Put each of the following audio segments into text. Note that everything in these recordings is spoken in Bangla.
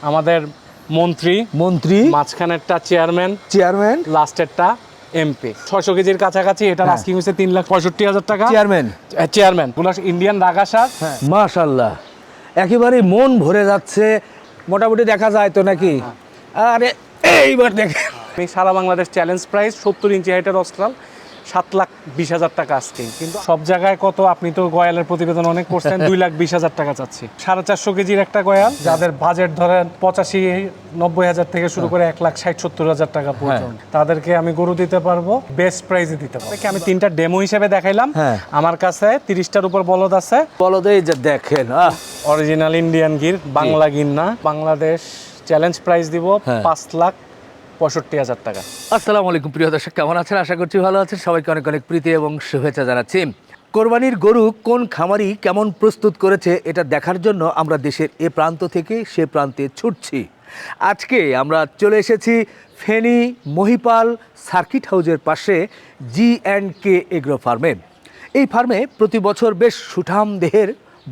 আমাদের মন্ত্রী মন্ত্রী মাঝখানেরটা চেয়ারম্যান চেয়ারম্যান লাস্টেরটা এমপি। ছয়শো কেজির কাছাকাছি এটা হ্যাঁ। আস্কিং হয়েছে তিন লাখ পঁয়ষট্টি হাজার টাকা। চেয়ারম্যান। চেয়ারম্যান। প্লাস ইন্ডিয়ান রাগা শাক হ্যাঁ। মাশাল্লাহ। একেবারে মন ভরে যাচ্ছে। মোটামুটি দেখা যায় তো নাকি? আরে এইবার দেখে আমি সারা বাংলাদেশ চ্যালেঞ্জ প্রাইস সত্তর ইঞ্চি হাইটের অস্ট্রাল সাত লাখ বিশ হাজার টাকা আস্কিং কিন্তু সব জায়গায় কত? আপনি তো গয়ালের প্রতিবেদন অনেক করছেন দুই লাখ বিশ হাজার টাকা চাচ্ছি। সাড়ে চারশো কেজির একটা গয়াল যাদের বাজেট ধরেন পঁচাশি নব্বই হাজার থেকে শুরু করে এক লাখ ষাট সত্তর হাজার টাকা পর্যন্ত। তাদেরকে আমি গরু দিতে পারব বেস্ট প্রাইসে দিতে পারব। আমি তিনটা ডেমো হিসেবে দেখাইলাম। হ্যাঁ। আমার কাছে তিরিশটার উপর বলদ আছে। বলদ এই যে দেখেন অরিজিনাল ইন্ডিয়ান গির বাংলা গির না। বাংলাদেশ চ্যালেঞ্জ প্রাইস দিব হ্যাঁ। পাঁচ লাখ পঁয়ষট্টি হাজার টাকা। আসসালামু আলাইকুম, প্রিয় দর্শক, কেমন আছেন? আশা করছি ভালো আছেন। সবাইকে অনেক অনেক প্রীতি এবং শুভেচ্ছা জানাচ্ছি। কোরবানির গরু কোন খামারি কেমন প্রস্তুত করেছে এটা দেখার জন্য আমরা দেশের এ প্রান্ত থেকে সে প্রান্তে ছুটছি। আজকে আমরা চলে এসেছি ফেনী মহিপাল সার্কিট হাউজের পাশে জি অ্যান্ড কে এগ্রো ফার্মে। এই ফার্মে প্রতি বছর বেশ সুঠাম দেহের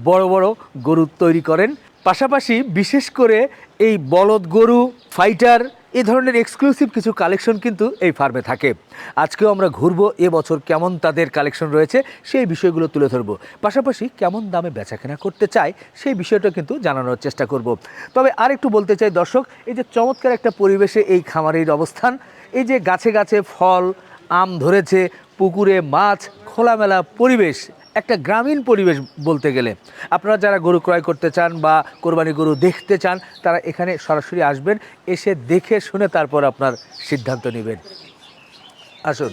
বড় বড় গরু তৈরি করেন। পাশাপাশি বিশেষ করে এই বলদ গরু, ফাইটার এ ধরনের এক্সক্লুসিভ কিছু কালেকশন কিন্তু এই ফার্মে থাকে। আজকেও আমরা ঘুরবো এবছর কেমন তাদের কালেকশন রয়েছে, সেই বিষয়গুলো তুলে ধরবো। পাশাপাশি কেমন দামে বেচাকেনা করতে চায়, সেই বিষয়টা কিন্তু জানানোর চেষ্টা করব। তবে আর একটু বলতে চাই দর্শক, এই যে চমৎকার একটা পরিবেশে এই খামারের অবস্থান, এই যে গাছে গাছে ফল, আম ধরেছে, পুকুরে মাছ, খোলামেলা পরিবেশ একটা গ্রামীণ পরিবেশ বলতে গেলে। আপনারা যারা গরু ক্রয় করতে চান বা কোরবানি গরু দেখতে চান, তারা এখানে সরাসরি আসবেন, এসে দেখে শুনে তারপর আপনার সিদ্ধান্ত নেবেন। আসুন।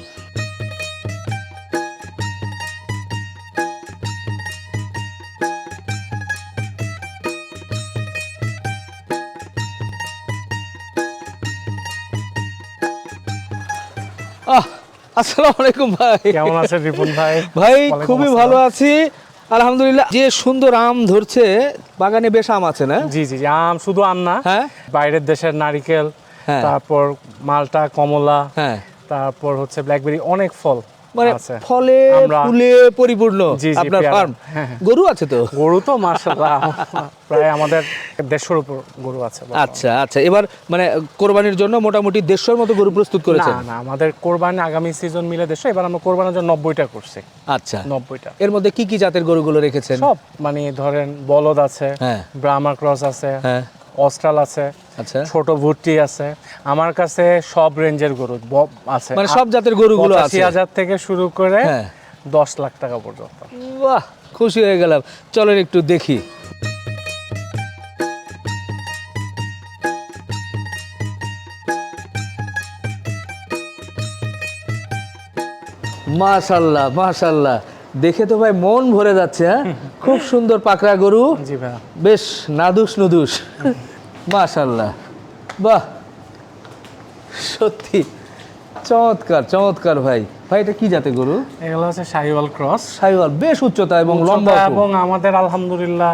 আসসালামু আলাইকুম ভাই। কেমন আছেন রিপন ভাই? ভাই খুবই ভালো আছি। আলহামদুলিল্লাহ যে সুন্দর আম ধরছে বাগানে বেশ আম আছে না? জি জি জি, আম শুধু আম না হ্যাঁ? বাইরের দেশের নারিকেল হ্যাঁ। তারপর মালটা কমলা হ্যাঁ। তারপর হচ্ছে ব্ল্যাকবেরি অনেক ফল। মানে ফলে ফুলে পরিপূর্ণ আপনার ফার্ম হ্যাঁ, হ্যাঁ। গরু আছে তো? গরু তো মার্শাল্লাহ প্রায় আমাদের দেড়শোর উপর গরু আছে আচ্ছা আচ্ছা। এবার মানে কোরবানির জন্য মোটামুটি দেড়শোর মতো গরু প্রস্তুত করেছেন? না আমাদের কোরবানি আগামী সিজন মিলে দেশে এবার আমরা কোরবানির জন্য নব্বইটা করছি। আচ্ছা। নব্বইটা। এর মধ্যে কি কি জাতের গরুগুলো রেখেছেন? সব মানে ধরেন বলদ আছে হ্যাঁ। ব্রাহ্মা ক্রস আছে অস্ট্রাল আছে আচ্ছা। ছোট ভুট্টি আছে। আমার কাছে সব রেঞ্জের গরু আছে। মানে সব জাতের গরুগুলো আছে? হাজার থেকে শুরু করে হ্যাঁ। দশ লাখ টাকা পর্যন্ত। বাহ খুশি হয়ে গেলাম। চলেন একটু দেখি। মাশাল্লাহ মাশাল্লাহ। দেখে তো ভাই মন ভরে যাচ্ছে হ্যাঁ? খুব সুন্দর পাকড়া গরু। বেশ নাদুস নুদুস। মাশাল্লাহ বাহ! সত্যি। চমৎকার চমৎকার ভাই। ভাই এটা কি জাতের গরু? এগুলো হচ্ছে শাহিওয়াল ক্রস। সাইওয়াল বেশ উচ্চতা এবং লম্বা এবং আমাদের আলহামদুলিল্লাহ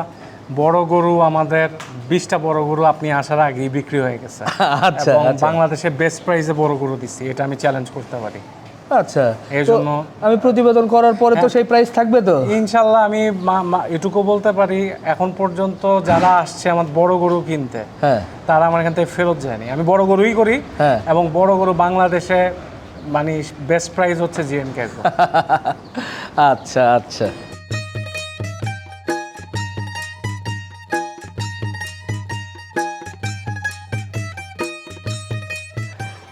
বড় গরু আমাদের বিশটা বড় গরু আপনি আসার আগেই বিক্রি হয়ে গেছে। আচ্ছা, আচ্ছা। বাংলাদেশে বেস্ট প্রাইসে বড় গরু দিচ্ছি এটা আমি চ্যালেঞ্জ করতে পারি। আচ্ছা এজন্য জন্য- আমি প্রতিবেদন করার পরে তো সেই প্রাইস থাকবে তো? ইনশাল্লাহ আমি এটুকু বলতে পারি এখন পর্যন্ত যারা আসছে আমার বড় গরু কিনতে হ্যাঁ। তারা আমার এখান থেকে ফেরত যায়নি। আমি বড় গরুই করি হ্যাঁ। এবং বড় গরু বাংলাদেশে মানে বেস্ট প্রাইস হচ্ছে জিএন আচ্ছা আচ্ছা।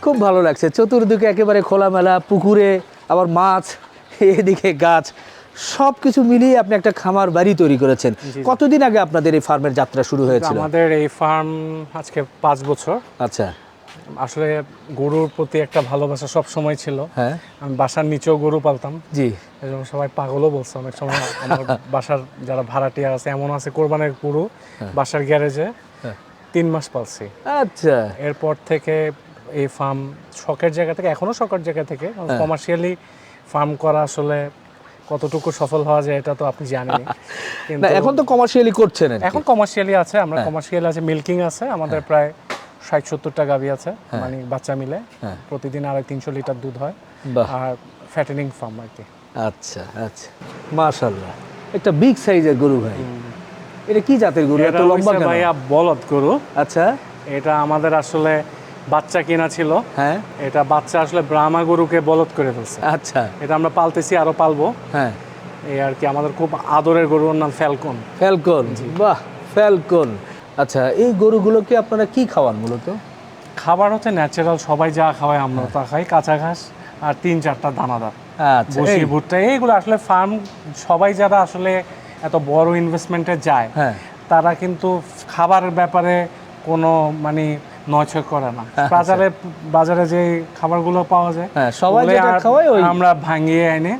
খুব ভালো লাগছে। চতুর্দিকে একেবারে খোলামেলা পুকুরে আবার মাছ এদিকে গাছ সব কিছু মিলিয়ে আপনি একটা খামার বাড়ি তৈরি করেছেন। কতদিন আগে আপনাদের এই ফার্মের যাত্রা শুরু হয়েছিল? আমাদের এই ফার্ম আজকে পাঁচ বছর। আচ্ছা। আসলে গরুর প্রতি একটা ভালোবাসা সব সময় ছিল। হ্যাঁ। আমি বাসার নিচেও গরু পালতাম। জি। সবাই পাগলও বলছে অনেক সময়। আমার বাসার যারা ভাড়াটিয়া আছে এমন আছে কোরবানের গরু বাসার গ্যারেজে। হ্যাঁ। তিন মাস পালছি। আচ্ছা। এরপর থেকে এই ফার্ম শখের জায়গা থেকে এখনও শখের জায়গা থেকে হ্যাঁ। কমার্শিয়ালি ফার্ম করা আসলে কতটুকু সফল হওয়া যায় এটা তো আপনি জানেন না এখন তো কমার্শিয়ালি করছেন এখন কমার্শিয়ালি আছে আমরা হ্যাঁ। কমার্শিয়াল আছে মিল্কিং আছে আমাদের প্রায় ষাট সত্তরটা গাভি আছে মানে বাচ্চা মিলে। হ্যাঁ। প্রতিদিন আড়াই তিনশো লিটার দুধ হয়। আর ফ্যাটেনিং ফার্ম আর কি। আচ্ছা আচ্ছা। মাশাল্লাহ একটা বিগ সাইজের গরু ভাই। এটা কি জাতের গরু? এত এটা লম্বা ভাইয়া বলদ গরু। আচ্ছা। এটা আমাদের আসলে বাচ্চা কেনা ছিল। হ্যাঁ। এটা বাচ্চা আসলে ব্রাহ্মা গরুকে বলদ করে ফেলছে। আচ্ছা। এটা আমরা পালতেছি আরও পালবো। হ্যাঁ। এই আর কি আমাদের খুব আদরের গরু ওর নাম ফ্যালকন। ফ্যালকন বাহ ফ্যালকন। আচ্ছা এই গরুগুলোকে আপনারা কি খাওয়ান মূলত? খাবার হচ্ছে ন্যাচারাল সবাই যা খাওয়ায় আমরা তা খাই কাঁচা ঘাস আর তিন চারটা দানাদার। আচ্ছা বসি ভুট্টা এইগুলো আসলে ফার্ম সবাই যারা আসলে এত বড় ইনভেস্টমেন্টে যায় হ্যাঁ। তারা কিন্তু খাবারের ব্যাপারে কোনো মানে নয়ছয় করে না। বাজারে বাজারে যে খাবারগুলো পাওয়া যায় হ্যাঁ, সবাই যেটা আর ওই- আমরা ভাঙিয়ে এনে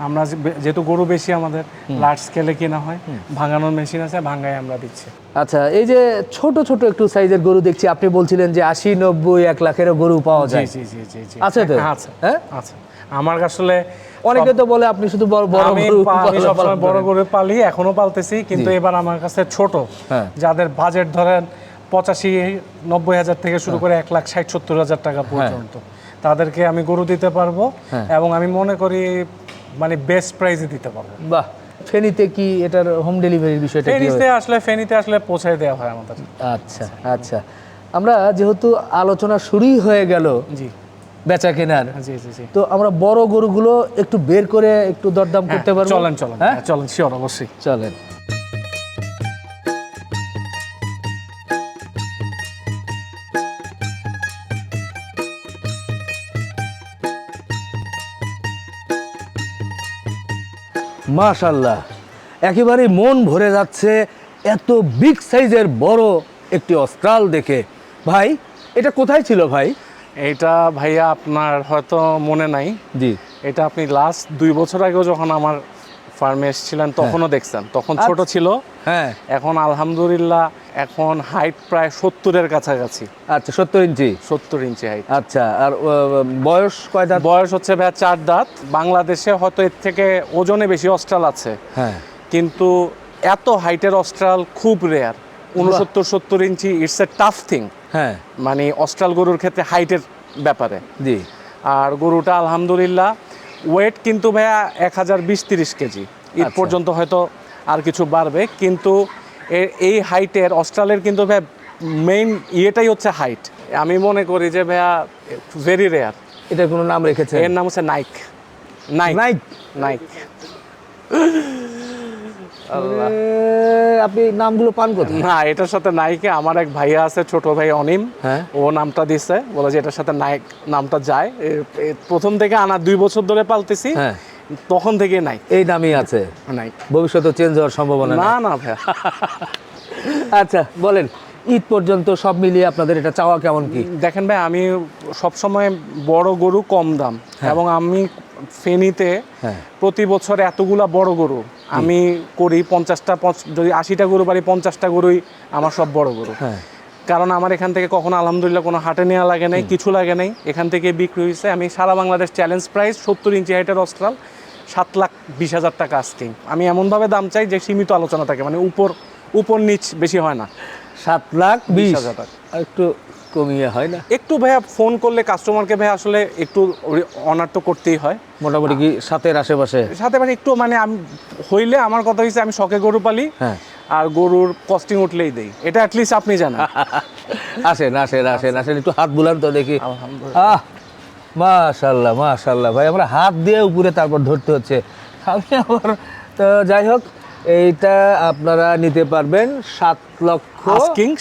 আমরা যেহেতু গরু বেশি আমাদের লার্জ স্কেলে কিনা হয় ভাঙানোর মেশিন আছে ভাঙায় আমরা দিচ্ছি। আচ্ছা এই যে ছোট ছোট একটু সাইজের গরু দেখছি আপনি বলছিলেন যে আশি নব্বই এক লাখেরও গরু পাওয়া যায়। জি জি জি জি। আছে তো? হ্যাঁ, আছে। হ্যাঁ? আছে। আমার আসলে অনেকে তো বলে আপনি শুধু বড় বড় আমি গরু সবসময় বড় গরু পালি এখনও পালতেছি কিন্তু এবার আমার কাছে ছোট। হ্যাঁ। যাদের বাজেট ধরেন পঁচাশি নব্বই হাজার থেকে শুরু হ্যাঁ। করে এক লাখ ষাট সত্তর হাজার টাকা পর্যন্ত। তাদেরকে আমি গরু দিতে পারব হ্যাঁ। এবং আমি মনে করি মানে বেস্ট প্রাইসে দিতে পারব। বাহ ফেনীতে কি এটার হোম ডেলিভারির বিষয়টা ফেনিতে আসলে ফেনিতে আসলে পৌঁছায় দেওয়া হয় আমাদের। আচ্ছা আচ্ছা। আমরা যেহেতু আলোচনা শুরুই হয়ে গেল জি। বেচা কেনার জি জি জি। তো আমরা বড় গরুগুলো একটু বের করে একটু দরদাম করতে পারব? চলেন চলেন। হ্যাঁ? হ্যাঁ, চলেন শিওর অবশ্যই। চলেন। মাশাল্লাহ একেবারে মন ভরে যাচ্ছে এত বিগ সাইজের বড় একটি অস্ত্রাল দেখে। ভাই এটা কোথায় ছিল ভাই? এটা ভাইয়া আপনার হয়তো মনে নাই। জি। এটা আপনি লাস্ট দুই বছর আগেও যখন আমার ফার্মে এসেছিলেন তখনও দেখছেন। তখন ছোট ছিল। হ্যাঁ। এখন আলহামদুলিল্লাহ এখন হাইট প্রায় সত্তরের কাছাকাছি। আচ্ছা সত্তর ইঞ্চি? সত্তর ইঞ্চি হাইট আচ্ছা আর বয়স কয় দাঁত? বয়স হচ্ছে ভাই চার দাঁত। বাংলাদেশে হয়তো এর থেকে ওজনে বেশি অস্ট্রাল আছে। হ্যাঁ। কিন্তু এত হাইটের অস্ট্রাল খুব রেয়ার উনসত্তর সত্তর inch it's a tough thing হ্যাঁ। মানে অস্ট্রাল গরুর ক্ষেত্রে হাইটের ব্যাপারে। জি। আর গরুটা আলহামদুলিল্লাহ ওয়েট কিন্তু ভাইয়া এক হাজার বিশ তিরিশ কেজি। ঈদ আচ্ছা। পর্যন্ত হয়তো আর কিছু বাড়বে কিন্তু এ- এই হাইটের অস্ট্রালের কিন্তু ভাইয়া মেইন ইয়েটাই হচ্ছে হাইট আমি মনে করি যে ভাইয়া ভেরি রেয়ার এটার কোনো নাম রেখেছে এর নাম হচ্ছে নাইক নাইক নাইক নাইক আপনি নামগুলো পান কোথায়? না এটার সাথে নাইকে আমার এক ভাইয়া আছে ছোট ভাই অনিম। হ্যাঁ। ও নামটা দিছে বলে যে এটার সাথে নাইক নামটা যায়। প্রথম থেকে আনা দুই বছর ধরে পালতেছি হ্যাঁ। তখন থেকে নাই। এই নামই আছে। নাইক ভবিষ্যতে চেঞ্জ হওয়ার সম্ভাবনা নেই। না না ভাইয়া। আচ্ছা বলেন ঈদ পর্যন্ত সব মিলিয়ে আপনাদের এটা চাওয়া কেমন কি? দেখেন ভাই আমি সবসময় বড় গরু কম দাম। এবং আমি ফেনীতে হ্যাঁ। প্রতি বছর এতগুলা বড় গরু আমি করি পঞ্চাশটা পঞ্চ- যদি আশিটা গরু পারি পঞ্চাশটা গরুই আমার সব বড় গরু। হ্যাঁ। কারণ আমার এখান থেকে কখনো আলহামদুলিল্লাহ কোনো হাটে নেওয়া লাগে নাই কিছু লাগে নাই। এখান থেকে বিক্রি হয়েছে। আমি সারা বাংলাদেশ চ্যালেঞ্জ প্রাইস সত্তর ইঞ্চি হাইটের অস্ট্রাল সাত লাখ বিশ হাজার টাকা আজকে আমি এমনভাবে দাম চাই যে সীমিত আলোচনা থাকে মানে উপর উপর নিচ বেশি হয় না। সাত লাখ বিশ। হাজার টাকা। আর একটু কমিয়ে হয় না। একটু ভাইয়া ফোন করলে কাস্টমারকে ভাইয়া আসলে একটু অনার তো করতেই হয়। মোটামুটি কি সাতের আশেপাশে? সাথে মানে একটু মানে আমি হইলে আমার কথা হয়েছে আমি শখে গরু পালি হ্যাঁ। আর গরুর কস্টিং উঠলেই দেই। এটা অ্যাটলিস্ট আপনি জানেন। আসেন আসেন আসেন আসেন একটু হাত বুলান তো দেখি। আলহামদুলিল্লাহ। মাশাল্লাহ মাশাল্লাহ। ভাই আমরা হাত দিয়ে উপরে তারপর ধরতে হচ্ছে। আমি আবার তো যাই হোক এইটা আপনারা নিতে পারবেন সাত লক্ষ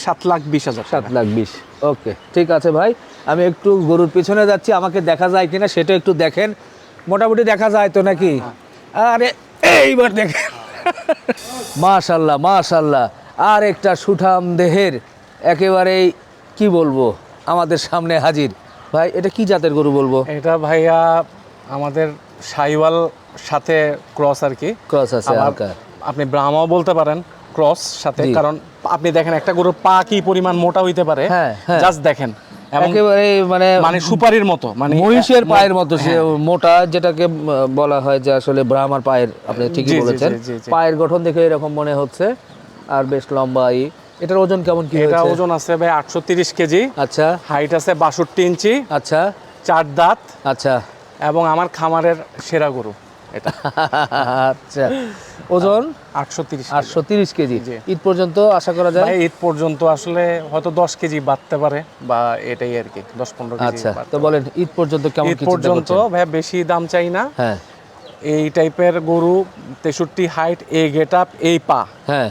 সাত লাখ বিশ হাজার সাত লাখ বিশ। ওকে ঠিক আছে ভাই। আমি একটু গরুর পিছনে যাচ্ছি আমাকে দেখা যায় কিনা সেটা একটু দেখেন। মোটামুটি দেখা যায় তো নাকি? আরে এইবার দেখেন। মাশাল্লাহ মাশাল্লাহ। আর একটা সুঠাম দেহের একেবারেই কি বলব আমাদের সামনে হাজির। ভাই এটা কি জাতের গরু বলব? এটা ভাইয়া আমাদের সাইওয়াল সাথে ক্রস আর কি। ক্রস আছে আবার আপনি ব্রাহ্মাও বলতে পারেন। ক্রস সাথে কারণ আপনি দেখেন একটা গরুর পা কি পরিমাণ মোটা হইতে পারে হ্যাঁ, হ্যাঁ। জাস্ট দেখেন। একেবারে মানে মানে সুপারির মতো মানে মহিষের পায়ের মতো সে মোটা যেটাকে বলা হয় যে আসলে ব্রাহ্মার পায়ের আপনি ঠিকই বলেছেন। পায়ের গঠন দেখে এরকম মনে হচ্ছে আর বেশ লম্বা ই। এটার ওজন কেমন কি এটা ওজন আছে ভাই আটশো তিরিশ কেজি। আচ্ছা। হাইট আছে বাষট্টি ইঞ্চি। আচ্ছা। চার দাঁত। আচ্ছা। এবং আমার খামারের সেরা গরু। এটা। আচ্ছা। ওজন? আটশো তিরিশ আটশো তিরিশ কেজি। ঈদ পর্যন্ত আশা করা যায়? ঈদ পর্যন্ত আসলে হয়তো দশ কেজি বাড়তে পারে বা এটাই আর কি দশ পনেরো আচ্ছা তো বলেন ঈদ পর্যন্ত কেমন ঈদ পর্যন্ত? ভাই বেশি দাম চাই না। হ্যাঁ। এই টাইপের গরু তেষট্টি হাইট এই গেট আপ এই পা। হ্যাঁ।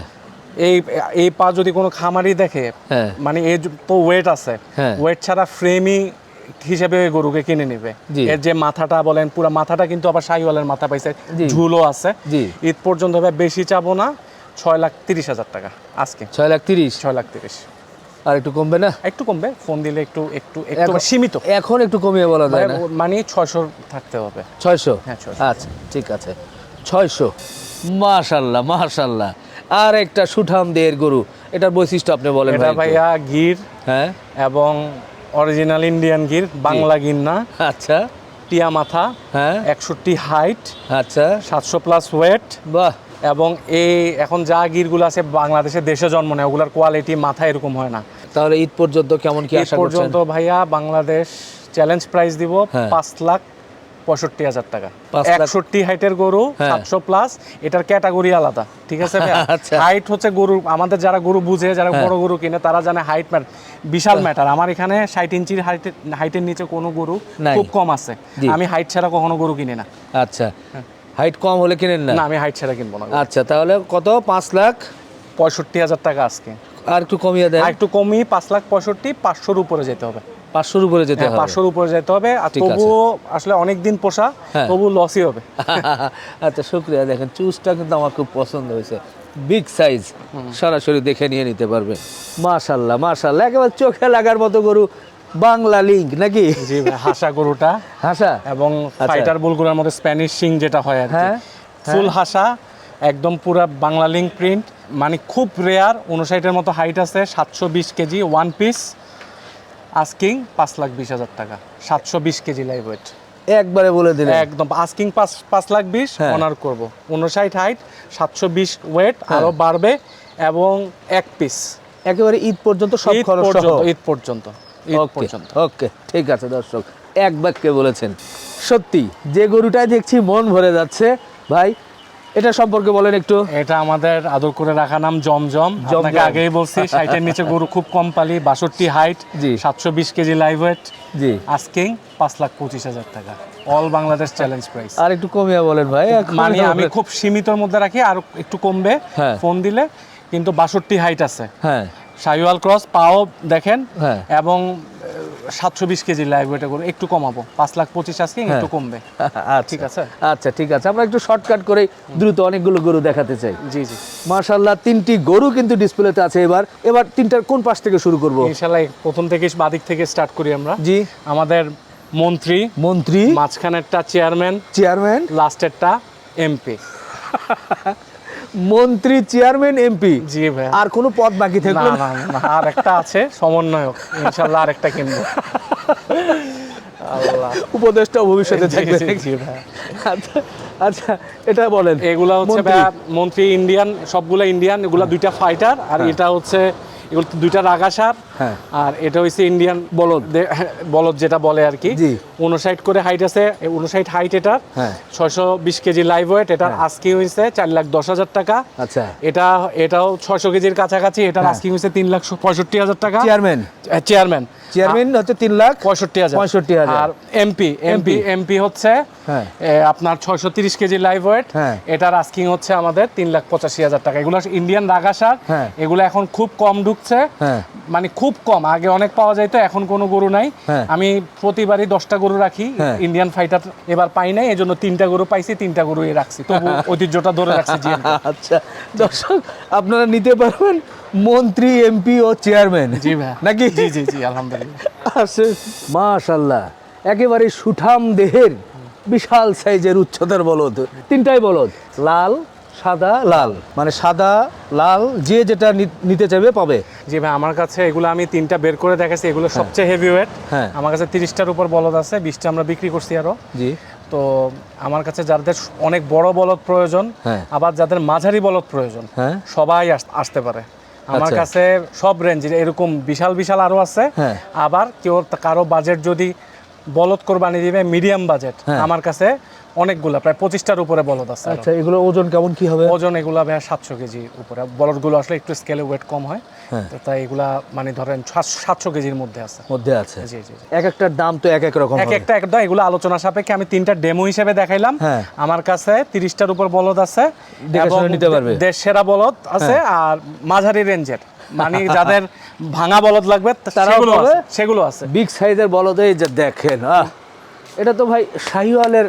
এই এই পা যদি কোনো খামারি দেখে হ্যাঁ। মানে এর যে- তো ওয়েট আছে হ্যাঁ। ওয়েট ছাড়া ফ্রেমই হিসেবে গরুকে কিনে নেবে। এর যে মাথাটা বলেন পুরো মাথাটা কিন্তু আবার শাহিওয়ালের মাথা পাইছে। ঝুলও আছে। ঈদ পর্যন্ত বেশি চাবো না ছয় লাখ তিরিশ হাজার টাকা আজকে। ছয় লাখ তিরিশ? ছয় লাখ তিরিশ। আর একটু কমবে না? একটু কমবে ফোন দিলে একটু একটু একটু সীমিত। এখন একটু কমিয়ে বলা যায় না? মানে ছয়শো থাকতে হবে। ছয়শো? হ্যাঁ, আচ্ছা ঠিক আছে। ছয়শো। মাশাল্লাহ মাশাল্লাহ। আর একটা সুঠাম দেহের গরু এটার বৈশিষ্ট্য আপনি বলেন এটা ভাইয়া গির হ্যাঁ? এবং অরিজিনাল ইন্ডিয়ান গির বাংলা গির না। আচ্ছা। টিয়া মাথা হ্যাঁ। একষট্টি হাইট আচ্ছা। সাতশো প্লাস ওয়েট বাহ। এবং এই এখন যা গিরগুলো আছে বাংলাদেশে দেশে জন্ম নেয় ওগুলোর কোয়ালিটি মাথা এরকম হয় না। তাহলে ঈদ পর্যন্ত কেমন কি আশা পর্যন্ত ভাইয়া বাংলাদেশ চ্যালেঞ্জ প্রাইস দিব হ্যাঁ। পাঁচ লাখ পঁয়ষট্টি হাজার টাকা। একষট্টি হাইটের গরু হ্যাঁ। সাতশো প্লাস এটার ক্যাটাগরি আলাদা ঠিক আছে আচ্ছা। হাইট হচ্ছে গরু আমাদের যারা গরু বুঝে যারা হ্যাঁ। বড় গরু কিনে তারা জানে হাইট বিশাল ম্যাটার আমার এখানে ষাট ইঞ্চির হাইটের নিচে কোনো গরু খুব কম আছে। আমি হাইট ছাড়া কখনো গরু কিনি না। আচ্ছা। হাইট কম হলে কিনেন না? আমি হাইট ছাড়া কিনবো না। আচ্ছা তাহলে কত? পাঁচ লাখ? পঁয়ষট্টি হাজার টাকা আজকে। আর একটু কমিয়ে আর একটু কমই পাঁচ লাখ পঁয়ষট্টি পাঁচশোর উপরে যেতে হবে। পাঁচশোর উপরে যেতে হ্যাঁ, হবে। পাঁচশোর উপরে যেতে হবে। আর তবুও আসলে অনেক দিন পোষা হ্যাঁ। তবু লসই হবে। আচ্ছা শুক্রিয়া। দেখেন চুজটা কিন্তু আমার খুব পছন্দ হয়েছে। বিগ সাইজ সরাসরি দেখে নিয়ে নিতে পারবে। মাশাল্লাহ মাশাল্লাহ। একেবারে চোখে লাগার মতো গরু। বাংলা লিঙ্ক নাকি? জি হাসা গরুটা। হাসা? এবং ফাইটার বুলগুলোর মধ্যে স্প্যানিশ সিং যেটা হয় আর হ্যাঁ, ফুল হাসা একদম পুরা বাংলা লিঙ্ক প্রিন্ট মানে খুব রেয়ার উনষাটের মতো হাইট আছে সাতশো বিশ কেজি ওয়ান পিস আস্কিং পাঁচ লাখ বিশ হাজার টাকা। সাতশো বিশ কেজি লাইভ ওয়েট একবারে বলে দিলেন। একদম আস্কিং পাঁচ পাঁচ লাখ বিশ হ্যাঁ। অনার করব। উনষাট হাইট সাতশো বিশ ওয়েট আরও বাড়বে এবং এক পিস একেবারে ঈদ পর্যন্ত সব খরচ ঈদ পর্যন্ত ঈদ পর্যন্ত। ওকে ঠিক আছে দর্শক। এক বাক্যে বলেছেন। সত্যি যে গরুটাই দেখছি মন ভরে যাচ্ছে ভাই এটা সম্পর্কে বলেন একটু। এটা আমাদের আদর করে রাখা নাম জমজম। আপনাকে আগেই বলছি ষাটের নিচে গরু খুব কম পালি বাষট্টি হাইট জি। সাতশো বিশ কেজি লাইভ ওয়েট জি। আস্কিং পাঁচ লাখ পঁচিশ হাজার টাকা। অল বাংলাদেশ চ্যালেঞ্জ প্রাইস আর একটু কমিয়ে বলেন ভাই মানে আমি খুব সীমিতর মধ্যে রাখি আর একটু কমবে। হ্যাঁ। ফোন দিলে কিন্তু বাষট্টি হাইট আছে। হ্যাঁ। শাহিওয়াল ক্রস পাও দেখেন। হ্যাঁ। এবং সাতশো বিশ কেজি লাইভ ওয়েটে গরু একটু কমাবো। পাঁচ লাখ পঁচিশ আজকে হ্যাঁ। একটু কমবে। আচ্ছা। ঠিক আছে? আচ্ছা ঠিক আছে। আমরা একটু শর্টকাট করে দ্রুত অনেকগুলো গরু দেখাতে চাই। জি জি। মাশাল্লাহ তিনটি গরু কিন্তু ডিসপ্লেতে আছে এবার। এবার তিনটার কোন পাশ থেকে শুরু করব? ইনশাল্লাহ প্রথম থেকে বাদিক থেকে স্টার্ট করি আমরা। জি। আমাদের মন্ত্রী মন্ত্রী। মাঝখানেরটা চেয়ারম্যান চেয়ারম্যান লাস্টেরটা এমপি মন্ত্রী চেয়ারম্যান এমপি। জি ভাই আর কোনো পদ বাকি না থাকল না না আর একটা আছে সমন্বয়ক। ইনশাআল্লাহ আর একটা কিনবো। আল্লাহ। উপদেষ্টা ভবিষ্যতে থাকবে। জি, ভাই। আচ্ছা আচ্ছা এটা বলেন। এগুলা হচ্ছে মন্ত্রী। মন্ত্রী ইন্ডিয়ান সবগুলা ইন্ডিয়ান এগুলা দুইটা ফাইটার আর এটা হচ্ছে এগুলো দুইটা রাগাসার হ্যাঁ। আর এটা হচ্ছে ইন্ডিয়ান বলদ। হ্যাঁ, বলদ যেটা বলে আর কি। উনষাট করে হাইট আছে উনষাট হাইট হ্যাঁ। ছয়শো বিশ কেজি লাইভ ওয়েট এটার হয়েছে চার লাখ দশ হাজার টাকা। আচ্ছা। এটা এটাও ছয়শো কেজির কাছাকাছি এটার আস্কিং হয়েছে তিন লাখ পঁয়ষট্টি হাজার টাকা। চেয়ারম্যান চেয়ারম্যান চেয়ারম্যান হচ্ছে তিন লাখ পঁয়ষট্টি হাজার। 65,000 আর এমপি এমপি এমপি হচ্ছে হ্যাঁ। আপনার ছয়শো তিরিশ কেজি লাইভ ওয়েট হ্যাঁ। এটার আস্কিং হচ্ছে আমাদের তিন লাখ পঁচাশি হাজার টাকা। এগুলো ইন্ডিয়ান রাগা সার হ্যাঁ। এগুলো এখন খুব কম ঢুকছে হ্যাঁ। মানে খুব কম। আগে অনেক পাওয়া যাইতো এখন কোনো গরু নাই। হ্যাঁ। আমি প্রতিবারই দশটা গরু রাখি। ইন্ডিয়ান ফাইটার এবার পাই নাই এই জন্য তিনটা গরু পাইছি তিনটা গরু রাখছি। তবু ঐতিহ্যটা ধরে রাখছি আচ্ছা দর্শক আপনারা নিতে পারবেন মন্ত্রী এমপি ও চেয়ারম্যান জি ভাই নাকি? জি জি জি আলহামদুলিল্লাহ। মাশাল্লাহ একেবারে সুঠাম দেহের বিশাল সাইজের উচ্চতার বলদ। তিনটাই বলদ লাল সাদা লাল মানে সাদা লাল যে যেটা নিতে চাইবে পাবে জি ভাই আমার কাছে এগুলো আমি তিনটা বের করে দেখাচ্ছি এগুলো সবচেয়ে হেভি ওয়েট হ্যাঁ। আমার কাছে তিরিশটার উপর বলদ আছে বিশটা আমরা বিক্রি করছি আরও জি তো আমার কাছে যাদের অনেক বড় বলদ প্রয়োজন হ্যাঁ। আবার যাদের মাঝারি বলদ প্রয়োজন হ্যাঁ। সবাই আসতে পারে আমার আচ্ছা। কাছে সব রেঞ্জের এরকম বিশাল বিশাল আরও আছে হ্যাঁ। আবার কেউ কারও বাজেট যদি বলদ কোরবানি দিবে মিডিয়াম বাজেট হ্যাঁ। আমার কাছে অনেকগুলা প্রায় পঁচিশটার উপরে বলদ আছে আচ্ছা এগুলো ওজন কেমন কি হবে? ওজন এগুলা ভাইয়া সাতশো কেজি উপরে। বলদগুলো আসলে একটু স্কেলে ওয়েট কম হয়। হ্যাঁ। তো তাই এগুলা মানে ধরেন সাতশো কেজির মধ্যে আছে। মধ্যে আছে। জি জি। এক একটার দাম তো এক এক রকম এক একটা একদম এগুলো আলোচনা সাপেক্ষে আমি তিনটা ডেমো হিসেবে দেখাইলাম। হ্যাঁ। আমার কাছে তিরিশটার উপর বলদ আছে নিতে পারবে। দেশ সেরা বলদ আছে আর মাঝারি রেঞ্জের মানে যাদের ভাঙা বলদ লাগবে তারাও সেগুলো পাবে? আছে, সেগুলো আছে। বিগ সাইজের বলদ এই যে দেখেন এটা তো ভাই শাহিওয়ালের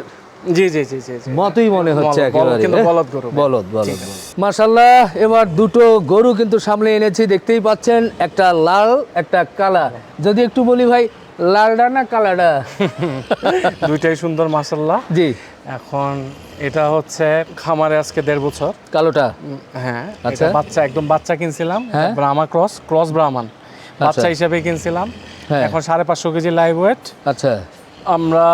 জি জি জি জি মতই মনে হচ্ছে একেবারে। হ্যাঁ? বলদ গরু বলদ বলদ জি। মাশাল্লাহ এবার দুটো গরু কিন্তু সামনে এনেছি দেখতেই পাচ্ছেন একটা লাল একটা কালা। যদি একটু বলি ভাই লালডা না কালাডা? দুইটাই সুন্দর মাসাল্লাহ জি। এখন এটা হচ্ছে খামারে আজকে দেড় বছর। কালোটা? হ্যাঁ আচ্ছা। বাচ্চা একদম বাচ্চা কিনছিলাম হ্যাঁ। ব্রাহ্মা ক্রস ক্রস ব্রাহ্মণ। বাচ্চা হিসেবে কিনছিলাম। হ্যাঁ। এখন সাড়ে পাঁচশো কেজি লাইভ ওয়েট আচ্ছা। আমরা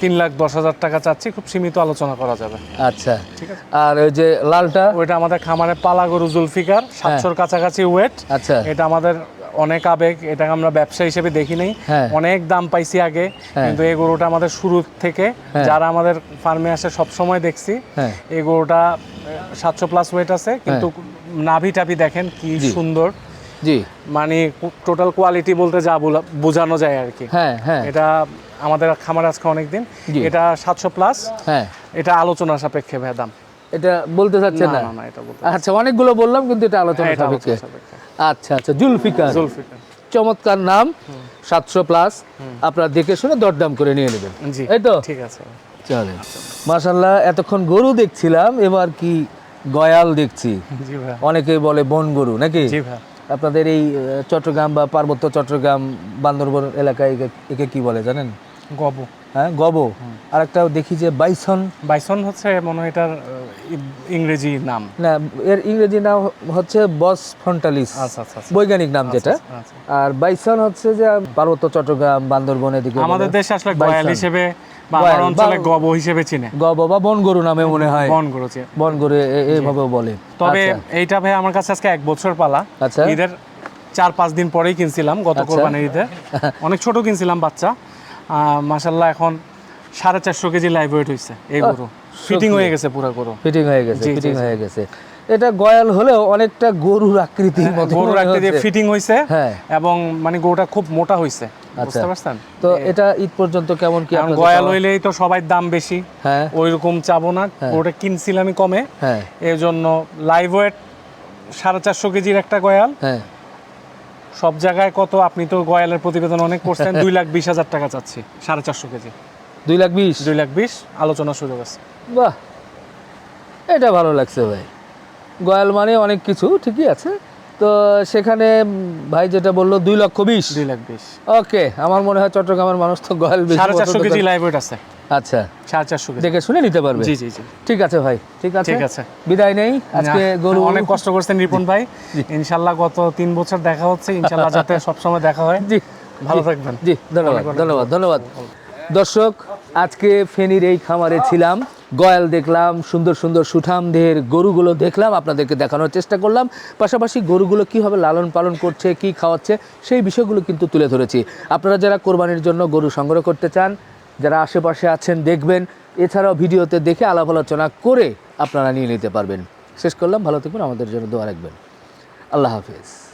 তিন লাখ দশ হাজার টাকা চাচ্ছি খুব সীমিত আলোচনা করা যাবে। আচ্ছা। ঠিক আছে? আর ওই যে লালটা? ওইটা আমাদের খামারে পালা গরু জুলফিকার সাতশোর কাছাকাছি ওয়েট আচ্ছা। এটা আমাদের অনেক আবেগ এটা আমরা ব্যবসা হিসেবে দেখি নাই। হ্যাঁ। অনেক দাম পাইছি আগে হ্যাঁ। কিন্তু এই গরুটা আমাদের শুরু থেকে হ্যাঁ। যারা আমাদের ফার্মে আসে সব সময় দেখছি এই গরুটা সাতশো প্লাস ওয়েট আছে কিন্তু নাভি টাভি দেখেন কি সুন্দর। জি। মানে টোটাল কোয়ালিটি বলতে যা বোঝানো যায় আর কি। হ্যাঁ হ্যাঁ। এটা আমাদের খামার আজকে অনেকদিন। এটা সাতশো প্লাস হ্যাঁ। এটা আলোচনা সাপেক্ষে ভেদাম এটা বলতে চাচ্ছেন না আচ্ছা অনেকগুলো বললাম কিন্তু এটা আলোচনা হ্যাঁ, সাপেক্ষে। আচ্ছা আচ্ছা জুলফিকার। জুলফিকার। চমৎকার নাম সাতশো প্লাস। আপনারা দেখে শুনে দরদাম করে নিয়ে নেবেন। এই তো? ঠিক আছে। চলে মাশাল্লাহ এতক্ষণ গরু দেখছিলাম এবার কি গয়াল দেখছি। অনেকেই বলে বন গরু নাকি? আপনাদের এই চট্টগ্রাম বা পার্বত্য চট্টগ্রাম বান্দরবন এলাকায় একে- একে কি বলে জানেন? গব। হ্যাঁ গব। আর একটা দেখি যে বাইসন। বাইসন হচ্ছে মনে হয় এটার ইংরেজি নাম। না এর ইংরেজি নাম হচ্ছে বস ফন্টালিস আচ্ছা আচ্ছা আচ্ছা। বৈজ্ঞানিক নাম যেটা। আর বাইসন হচ্ছে যে পার্বত্য চট্টগ্রাম বান্দরবন এদিকে আমাদের। দেশে আসলে গয়াল হিসেবে আমার অঞ্চলে গব হিসেবে চিনে। গব বা বন গরু নামে মনে হয়। বন গরু চিনে। বন গরু এইভাবে বলে। তবে এইটা ভাই আমার কাছে আজকে এক বছর পালা। আচ্ছা। ঈদের চার পাঁচ দিন পরেই কিনছিলাম গত। কোরবানির ঈদে। অনেক ছোট কিনছিলাম বাচ্চা। মাসাল্লাহ এখন সাড়ে চারশো কেজি লাইভ ওয়েট হয়েছে এই গরু। ফিটিং হয়ে গেছে পুরো গরু। ফিটিং হয়ে গেছে ফিটিং হয়ে গেছে। এটা গয়াল হলেও অনেকটা গরুর আকৃতির মতো গরুর আকৃতি ফিটিং হয়েছে হ্যাঁ। এবং মানে গরুটা খুব মোটা হয়েছে আচ্ছা। বুঝতে পারছেন? তো এটা ঈদ পর্যন্ত কেমন কি গয়াল হইলেই তো সবাই দাম বেশি। হ্যাঁ। ওই রকম চাবো না। ওটা কিনছিলাম আমি কমে। হ্যাঁ। এর জন্য লাইভ ওয়েট সাড়ে চারশো কেজির একটা গয়াল। হ্যাঁ। সব জায়গায় কত? আপনি তো গয়ালের প্রতিবেদন অনেক করছেন। দুই লাখ বিশ হাজার টাকা চাচ্ছি সাড়ে চারশো কেজি। দুই লাখ বিশ? দুই লাখ বিশ আলোচনা সুযোগ আছে। বাহ এটা ভালো লাগছে ভাই। গয়াল মানে অনেক কিছু ঠিকই আছে। তো সেখানে ভাই যেটা বলল দুই লক্ষ বিশ। দুই লাখ বিশ। ওকে আমার মনে হয় চট্টগ্রামের মানুষ তো গয়াল বেশি সাড়ে চারশো কেজি লাইভ ওয়েট আছে। আচ্ছা। সাড়ে চারশো কেজি। দেখে শুনে নিতে পারবে। জি জি জি। ঠিক আছে ভাই ঠিক আছে। ঠিক আছে। বিদায় নেই। আজকে গরু অনেক কষ্ট করছেন রিপন ভাই। ইনশাল্লাহ গত তিন বছর দেখা হচ্ছে। ইনশাল্লাহ যাতে সবসময় দেখা হয়। জি। ভালো থাকবেন। জি ধন্যবাদ ধন্যবাদ। ধন্যবাদ। দর্শক আজকে ফেনীর এই খামারে ছিলাম। গয়াল দেখলাম, সুন্দর সুন্দর সুঠামদের গরুগুলো দেখলাম, আপনাদেরকে দেখানোর চেষ্টা করলাম। পাশাপাশি গরুগুলো কীভাবে লালন পালন করছে, কি খাওয়াচ্ছে, সেই বিষয়গুলো কিন্তু তুলে ধরেছি। আপনারা যারা কোরবানির জন্য গরু সংগ্রহ করতে চান, যারা আশেপাশে আছেন দেখবেন, এছাড়াও ভিডিওতে দেখে আলাপ আলোচনা করে আপনারা নিয়ে নিতে পারবেন। শেষ করলাম, ভালো থাকবেন, আমাদের জন্য দোয়া রাখবেন। আল্লাহ হাফিজ।